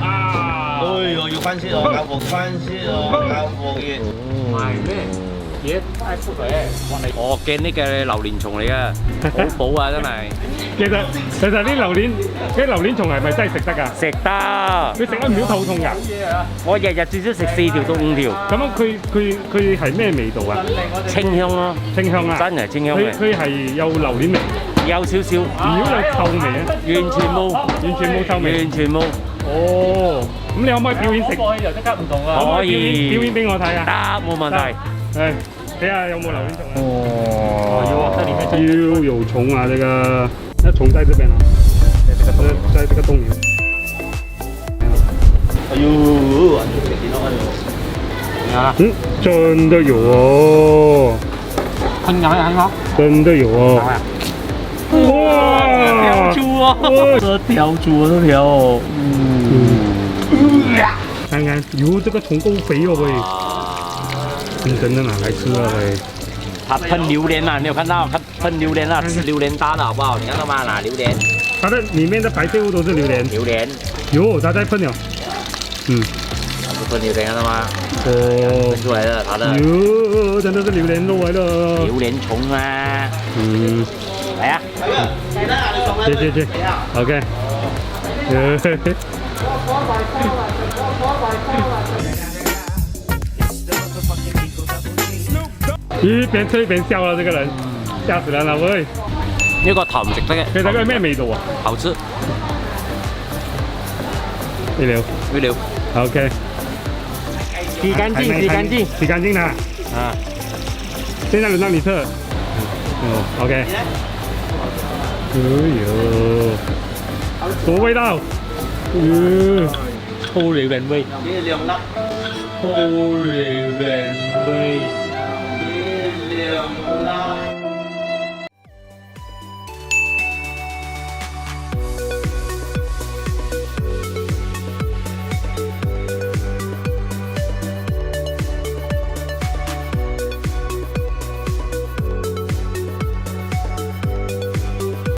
啊！哎呦，要翻先哦，教服翻先哦，教服嘅。唔係咩？嘢我哋我驚呢嘅榴蓮蟲嚟嘅，好補啊真係。其實其實啲榴蓮啲榴蓮蟲係咪真係食得㗎？食得，佢食得唔少肚痛㗎。我日日至少食四條到五條，咁樣佢佢佢係咩味道啊？清香咯，清香啊！真係清香佢嘅，佢係有榴蓮味，有少少，如果有臭味啊，完全冇，完全冇臭味。完全冇，哦，咁你可唔可以表演食？過去就即刻唔同啦。可唔可可以表演表演俾我睇得啊？冇問題。誒，睇下有冇榴蓮蟲啊？哦，要啊，這裡面真有有蟲啊！這個，那蟲在這邊啊，在這個洞裡。哎呦，嗯，真的有哦，噴飲一飲真的有哦。哇！豬啊！這條豬這條，嗯，看看，哟，这个虫够肥哦喂，真真的拿来吃了喂。它喷榴蓮啊！你有看到？它喷榴蓮啊！吃榴莲搭的好不好？你看到嗎？拿榴莲，它的里面的白废物都是榴莲。榴莲，哟，它在喷了。嗯，它噴榴蓮看到嗎？哦喷，出来了，它的哟，真的是榴莲肉来了。榴莲虫啊！嗯，嚟啊！对对对，OK。一邊吃一边笑了，这个人吓死人了喂！呢個頭唔食得嘅，其實佢係咩味道啊？好吃，一流一流，，OK。洗干净，洗干净。洗干净啦。啊！现在轮到你測。哦，OK。Ui dồi bay đâu. Ừ. Thu liền bền bi Thu liền bền bi Thu liền bền bi